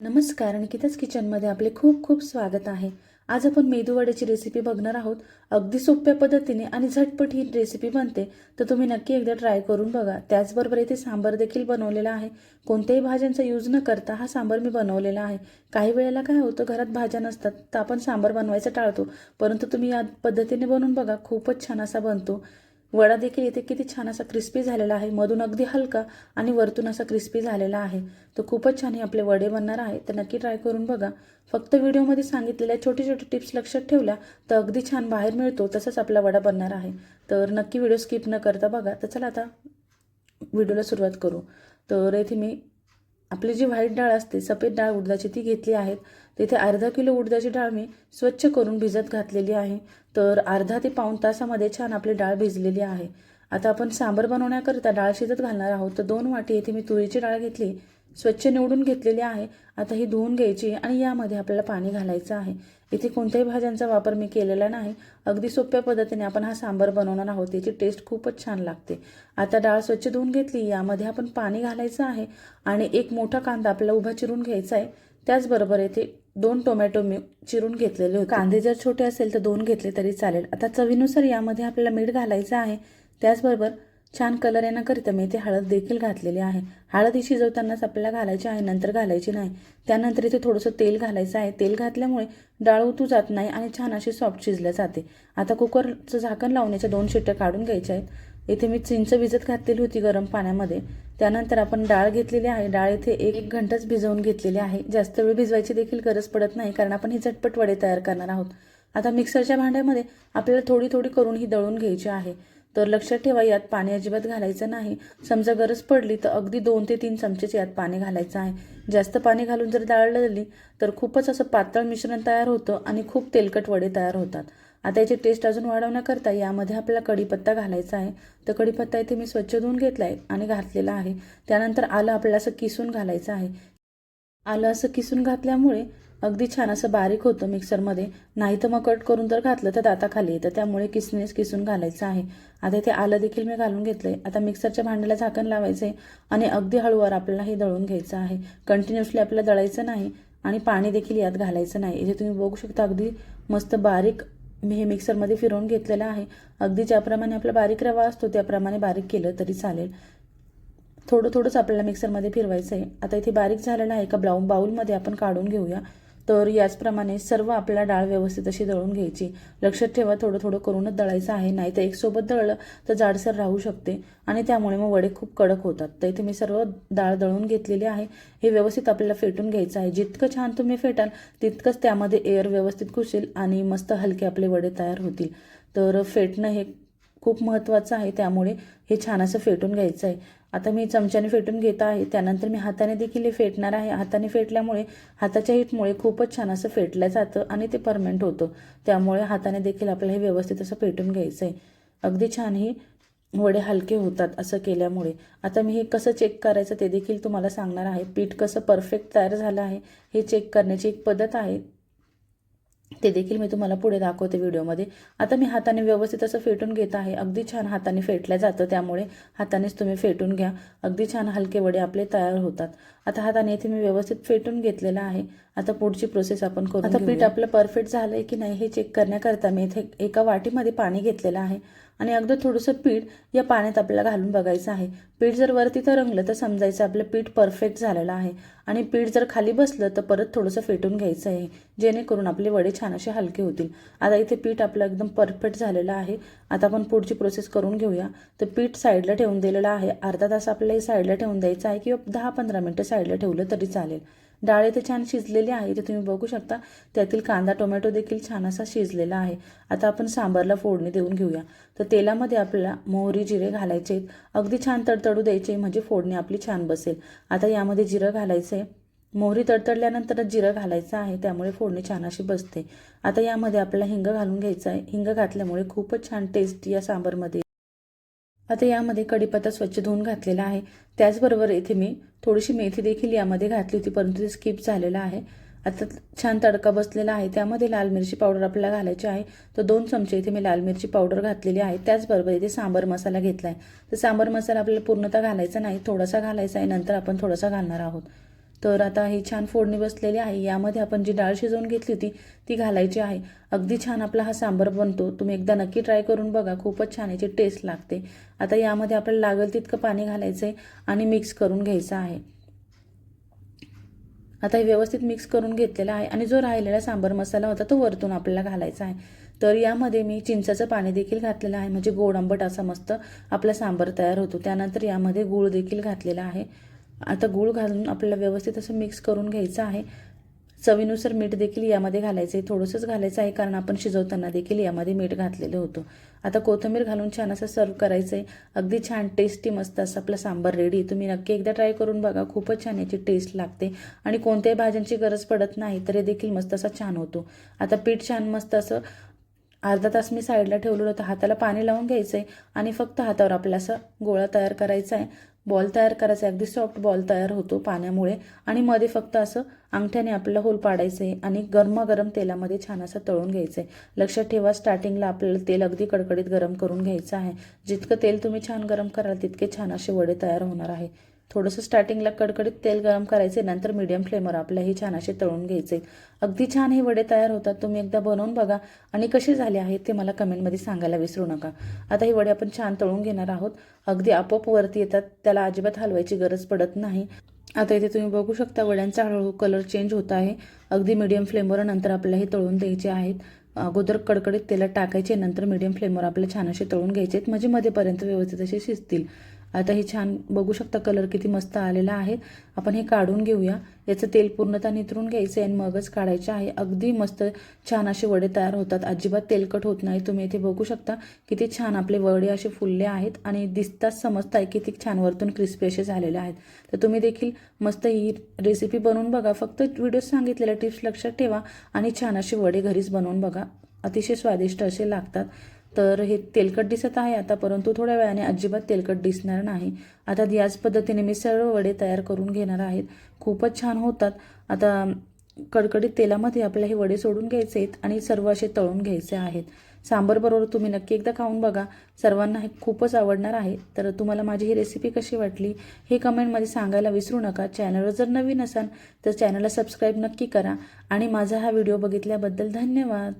नमस्कार निकिताच किचनमध्ये आपले खूप खूप स्वागत आहे. आज आपण मेदूवड्याची रेसिपी बघणार आहोत. अगदी सोप्या पद्धतीने आणि झटपट ही रेसिपी बनते तर तुम्ही नक्की एकदा ट्राय करून बघा. त्याचबरोबर इथे सांबार देखील बनवलेला आहे. कोणत्याही भाज्यांचा यूज न करता हा सांबार मी बनवलेला आहे. काही वेळेला काय होतं घरात भाज्या नसतात तर आपण सांबार बनवायचं टाळतो. परंतु तुम्ही या पद्धतीने बनवून बघा खूपच छान असा बनतो. वडा देखील इथे किती छान असा क्रिस्पी झालेला आहे. मधून अगदी हलका आणि वरतून असा क्रिस्पी झालेला आहे. तर खूपच छान हे आपले वडे बनणार आहे. तर नक्की ट्राय करून बघा. फक्त व्हिडिओमध्ये सांगितलेल्या छोटे छोटे टिप्स लक्षात ठेवल्या तर अगदी छान बाहेर मिळतो. तसंच आपला वडा बनणार आहे. तर नक्की व्हिडिओ स्किप न करता बघा. तर चला आता व्हिडिओला सुरुवात करू. तर येथे मी आपली जी व्हाईट डाळ असते सफेद डाळ उडदाची ती घेतली आहेत. तिथे अर्धा किलो उडदाची डाळ मी स्वच्छ करून भिजत घातलेली आहे. तर अर्धा ते पाऊण तासामध्ये छान आपली डाळ भिजलेली आहे. आता आपण सांबर बनवण्याकरिता डाळ शिजत घालणार आहोत. तर दोन वाटी येथे मी तुरीची डाळ घेतली. स्वच्छ निवडून घेतलेली आहे. आता ही धुवून घ्यायची आणि यामध्ये आपल्याला पाणी घालायचं आहे. इथे कोणत्याही भाज्यांचा वापर मी केलेला नाही. अगदी सोप्या पद्धतीने आपण हा सांबार बनवणार आहोत. याची टेस्ट खूपच छान लागते. आता डाळ स्वच्छ धुवून घेतली यामध्ये आपण पाणी घालायचं आहे आणि एक मोठा कांदा आपल्याला उभा चिरून घ्यायचा आहे. त्याचबरोबर येथे दोन टोमॅटो मी चिरून घेतलेले होते. कांदे जर छोटे असेल तर दोन घेतले तरी चालेल. आता चवीनुसार यामध्ये आपल्याला मीठ घालायचं आहे. त्याचबरोबर छान कलर येण्याकरिता मी इथे हळद देखील घातलेली आहे. हळद ही शिजवतानाच आपल्याला घालायची आहे नंतर घालायची नाही. त्यानंतर इथे थोडंसं तेल घालायचं आहे. तेल घातल्यामुळे डाळ उतू जात नाही आणि छान अशी सॉफ्ट शिजल्या जाते. आता कुकरचं झाकण लावण्याच्या दोन शिट्ट्या काढून घ्यायच्या आहेत. इथे मी चिंच भिजत घातलेली होती गरम पाण्यामध्ये. त्यानंतर आपण डाळ घेतलेली आहे. डाळ इथे एक एक घंटाच भिजवून घेतलेली आहे. जास्त वेळ भिजवायची देखील गरज पडत नाही कारण आपण ही झटपट वडे तयार करणार आहोत. आता मिक्सरच्या भांड्यामध्ये आपल्याला थोडी थोडी करून ही दळून घ्यायची आहे. तर लक्षात ठेवा यात पाणी अजिबात घालायचं नाही. समजा गरज पडली तर अगदी दोन ते तीन चमचेच यात पाणी घालायचं आहे. जास्त पाणी घालून जर डाळ लागली तर खूपच असं पातळ मिश्रण तयार होतं आणि खूप तेलकट वडे तयार होतात. आता याची टेस्ट अजून वाढवण्याकरता यामध्ये आपल्याला कढीपत्ता घालायचा आहे. तर कढीपत्ता इथे मी स्वच्छ धुवून घेतला आहे आणि घातलेला आहे. त्यानंतर आलं आपल्याला असं किसून घालायचं आहे. आलं असं किसून घातल्यामुळे अगदी छान असं बारीक होतं मिक्सरमध्ये. नाही तर मग कट करून जर घातलं तर दाताखाली येतं. त्यामुळे किसनेस किसून घालायचं आहे. आता इथे आलं देखील मी घालून घेतलं आहे आता मिक्सरच्या भांड्याला झाकण लावायचं आहे आणि अगदी हळूवार आपल्याला हे दळून घ्यायचं आहे. कंटिन्युअसली आपल्याला दळायचं नाही आणि पाणी देखील यात घालायचं नाही. इथे तुम्ही बघू शकता अगदी मस्त बारीक मी हे मिक्सरमध्ये फिरवून घेतलेलं आहे. अगदी ज्याप्रमाणे आपला बारीक रवा असतो त्याप्रमाणे बारीक केलं तरी चालेल. थोडं थोडंच आपल्याला मिक्सरमध्ये फिरवायचं आहे. आता इथे बारीक झालेलं आहे का ब्लाऊन बाऊलमध्ये आपण काढून घेऊया. तर याचप्रमाणे सर्व आपल्याला डाळ व्यवस्थित अशी दळून घ्यायची. लक्षात ठेवा थोडं थोडं करूनच दळायचं आहे. नाही तर एकसोबत दळलं तर जाडसर राहू शकते आणि त्यामुळे मग वडे खूप कडक होतात. तर इथे मी सर्व डाळ दळून घेतलेली आहे. हे व्यवस्थित आपल्याला फेटून घ्यायचं आहे. जितकं छान तुम्ही फेटाल तितकंच त्यामध्ये एअर व्यवस्थित घुसेल आणि मस्त हलके आपले वडे तयार होतील. तर फेटणं हे खूप महत्त्वाचं आहे. त्यामुळे हे छान असं फेटून घ्यायचं आहे. आता मी चमच्याने फेटून घेत आहे. त्यानंतर मी हाताने देखील हे फेटणार आहे. हाताने फेटल्यामुळे हाताच्या हिटमुळे खूपच छान असं फेटलं जातं आणि ते परमनंट होतं. त्यामुळे हाताने देखील आपल्याला हे व्यवस्थित असं फेटून घ्यायचं आहे अगदी छानही वडे हलके होतात असं केल्यामुळे. आता मी हे कसं चेक करायचं ते देखील तुम्हाला सांगणार आहे. पीठ कसं परफेक्ट तयार झालं आहे हे चेक करण्याची एक पद्धत आहे. ते देखील मी तुम्हाला पुढे दाखवते व्हिडिओमध्ये. आता मी हाताने व्यवस्थित असं फेटून घेत आहे. अगदी छान हाताने फेटलं जातं त्यामुळे हातानेच तुम्ही फेटून घ्या. अगदी छान हलके वडे आपले तयार होतात. आता हाताने इथे मी व्यवस्थित फेटून घेतलेलं आहे. आता पुढची प्रोसेस आपण करू आता पीठ आपलं परफेक्ट झालंय की नाही हे चेक करण्याकरता मी इथे एका वाटीमध्ये पाणी घेतलेलं आहे. आणि अगदी थोडंसं पीठ या पाण्यात आपल्याला घालून बघायचं आहे. पीठ जर वरती तर रंगलं तर समजायचं आपलं पीठ परफेक्ट झालेलं आहे. आणि पीठ जर खाली बसलं तर परत थोडंसं फेटून घ्यायचं आहे जेणेकरून आपले वडे छान असे हलके होतील. आता इथे पीठ आपलं एकदम परफेक्ट झालेलं आहे. आता आपण पुढची प्रोसेस करून घेऊया. तर पीठ साईडला ठेवून दिलेलं आहे. अर्धा तास आपल्याला हे साईडला ठेवून द्यायचं आहे किंवा दहा पंधरा मिनटं साईडला ठेवलं तरी चालेल. डाळ इथे छान शिजलेली आहे इथे तुम्ही बघू शकता. त्यातील कांदा टोमॅटो देखील छान असा शिजलेला आहे. आता आपण सांबारला फोडणी देऊन घेऊया. तर तेलामध्ये आपल्याला मोहरी जिरे घालायचे आहेत. अगदी छान तडतडू द्यायचे म्हणजे फोडणी आपली छान बसेल. आता यामध्ये जिरं घालायचं आहे मोहरी तडतडल्यानंतरच जिरं घालायचं आहे त्यामुळे फोडणी छान अशी बसते. आता यामध्ये आपल्याला हिंग घालून घ्यायचं आहे. हिंग घातल्यामुळे खूपच छान टेस्ट या सांबारमध्ये. आता यामध्ये कढीपत्ता स्वच्छ धुवून घातलेला आहे. त्याचबरोबर इथे मी थोडीशी मेथी देखील यामध्ये घातली होती परंतु ते स्किप झालेलं आहे. आता छान तडका बसलेला आहे. त्यामध्ये लाल मिरची पावडर आपल्याला घालायची आहे. तर दोन चमचे इथे मी लाल मिरची पावडर घातलेली आहे. त्याचबरोबर इथे सांबर मसाला घेतला आहे तर सांबर मसाला आपल्याला पूर्णतः घालायचा नाही थोडासा घालायचा आहे. नंतर आपण थोडासा घालणार आहोत. तर आता ही छान फोडणी बसलेली आहे. यामध्ये आपण जी डाळ शिजवून घेतली होती ती घालायची आहे. अगदी छान आपला हा सांबार बनतो. तुम्ही एकदा नक्की ट्राय करून बघा. खूपच छान याची टेस्ट लागते. आता यामध्ये आपल्याला लागेल तितकं पाणी घालायचं आहे आणि मिक्स करून घ्यायचं आहे. आता हे व्यवस्थित मिक्स करून घेतलेला आहे आणि जो राहिलेला सांबार मसाला होता तो वरतून आपल्याला घालायचा आहे. तर यामध्ये मी चिंचाचं पाणी देखील घातलेलं आहे. म्हणजे गोड आंबट असा मस्त आपला सांबार तयार होतो. त्यानंतर यामध्ये गूळ देखील घातलेला आहे. आता गूळ घालून आपल्याला व्यवस्थित असं मिक्स करून घ्यायचं आहे. चवीनुसार मीठ देखील यामध्ये घालायचं आहे थोडंसंच घालायचं आहे कारण आपण शिजवताना देखील यामध्ये मीठ घातलेलं होतं. आता कोथिंबीर घालून छान असं सर्व करायचं आहे अगदी छान टेस्टी मस्त असं आपला सांबार रेडी तुम्ही नक्की एकदा ट्राय करून बघा. खूपच छान याची टेस्ट लागते. आणि कोणत्याही भाज्यांची गरज पडत नाही तरी देखील मस्त असा छान होतो. आता पीठ छान मस्त असं अर्धा तास मी साईडला ठेवलेलं होतं. हाताला पाणी लावून घ्यायचं आहे आणि फक्त हातावर आपला असं गोळा तयार करायचा आहे बॉल तयार करायचा. अगदी सॉफ्ट बॉल तयार होतो पाण्यामुळे. आणि मध्ये फक्त असं अंगठ्याने आपल्याला होल पाडायचं आहे आणि गरमागरम तेलामध्ये छान असं तळून घ्यायचं आहे लक्षात ठेवा स्टार्टिंगला आपल्याला तेल अगदी कडकडीत गरम करून घ्यायचं आहे. जितकं तेल तुम्ही छान गरम कराल तितके छान असे वडे तयार होणार आहे. थोडंसं स्टार्टिंगला कडकडीत तेल गरम करायचे नंतर मीडियम फ्लेमवर आपल्या हे छान असे तळून घ्यायचे. अगदी छान हे वडे तयार होतात तुम्ही एकदा बनवून बघा. आणि कसे झाले आहेत ते मला कमेंटमध्ये सांगायला विसरू नका. आता हे वडे आपण छान तळून घेणार आहोत. अगदी आपोआप वरती येतात त्याला अजिबात हलवायची गरज पडत नाही. आता इथे तुम्ही बघू शकता वड्यांचा हळूहळू कलर चेंज होत आहे. अगदी मीडियम फ्लेमवर नंतर आपल्याला हे तळून द्यायचे आहेत. अगोदर कडकडीत तेलात टाकायचे नंतर मीडियम फ्लेमवर आपले छान असे तळून घ्यायचे आहेत. म्हणजे मध्येपर्यंत व्यवस्थित असे शिजतील. आता हे छान बघू शकता कलर किती मस्त आलेला आहे. आपण हे काढून घेऊया. याचं तेल पूर्णतः निथरून घ्यायचं आहे आणि मगच काढायचं आहे. अगदी मस्त छान असे वडे तयार होतात. अजिबात तेलकट होत नाही. तुम्ही इथे बघू शकता किती छान आपले वडे असे फुलले आहेत आणि दिसताच समजताय किती छान वरतून क्रिस्पी असे झालेले आहेत. तर तुम्ही देखील मस्त ही रेसिपी बनवून बघा. फक्त व्हिडिओ सांगितलेल्या टिप्स लक्षात ठेवा आणि छान असे वडे घरीच बनवून बघा. अतिशय स्वादिष्ट असे लागतात. तर हे तेलकट दिसत आहे आता परंतु थोड्या वेळाने अजिबात तेलकट दिसणार नाही. आता याच पद्धतीने मी सर्व वडे तयार करून घेणार आहेत. खूपच छान होतात. आता कडकडीत तेलामध्ये आपल्याला हे वडे सोडून घ्यायचे आहेत आणि सर्व असे तळून घ्यायचे आहेत. सांबरबरोबर तुम्ही नक्की एकदा खाऊन बघा. सर्वांना हे खूपच आवडणार आहे. तर तुम्हाला माझी ही रेसिपी कशी वाटली हे कमेंटमध्ये सांगायला विसरू नका. चॅनलवर जर नवीन असाल तर चॅनलला सबस्क्राईब नक्की करा. आणि माझा हा व्हिडिओ बघितल्याबद्दल धन्यवाद.